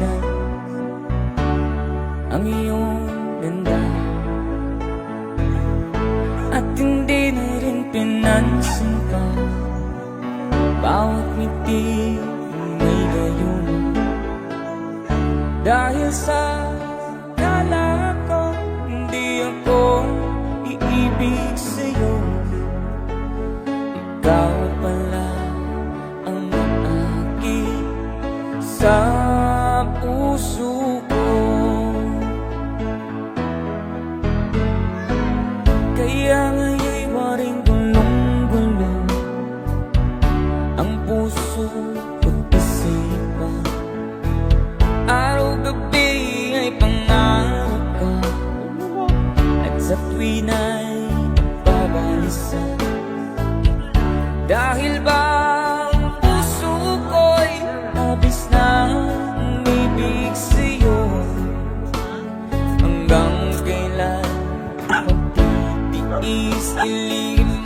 na ang iyong ganda. At hindi na rin pinansin ka. Bawat ngiti may gayon Dahil sa kala ko Hindi ako iibig sa'yo. Ikaw At sa tuwin ay babalisan Dahil ba puso ko'y Nabis na umibig sa'yo? Hanggang kailan Magtitiis ilim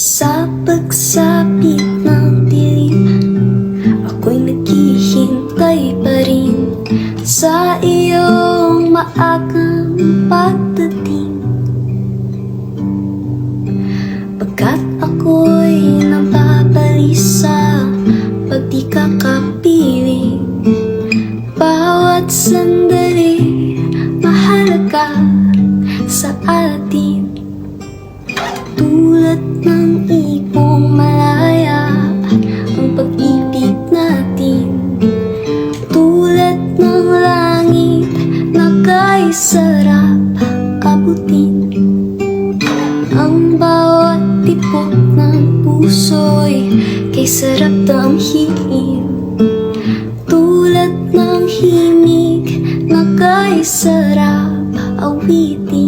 Sa pagsapit ng dilim Ako'y naghihintay pa rin. Sa iyong maagang pagdating Pagkat ako'y nababalisa Pag di ka kapiling? Bawat sandali mahalaga sa atin ng ipong malaya Ang pag-ibig natin. Tulad ng langit na kay sarap abutin. Ang bawat tipok ng puso'y kay himig na kay awitin